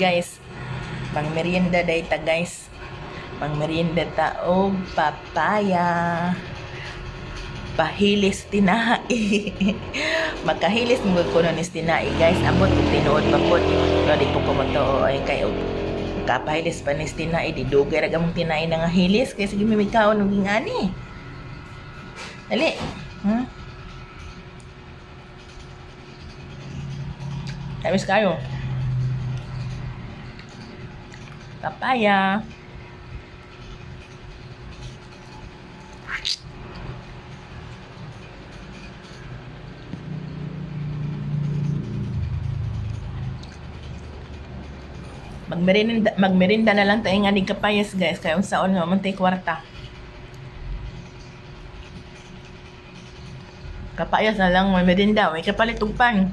guys. Pang merienda day ta guys. Pang merienda ta og papaya. Pahilis tinai. Makahilis mo ko ni tinai guys. Amot tinuod pa po. Pero di ko kumato ay kay og kapahilis pa ni tinai di dugay ra gamong tinai na nga hilis kay sige mimikaw ng gingani. Dali. Hmm? Tamis kayo. Papaya. Magmerinda, magmerinda na lang tayo nga kapayas guys. Kaya unsaon nga man tayo kwarta. Kapayas na lang, may merinda. May kapalit og pan.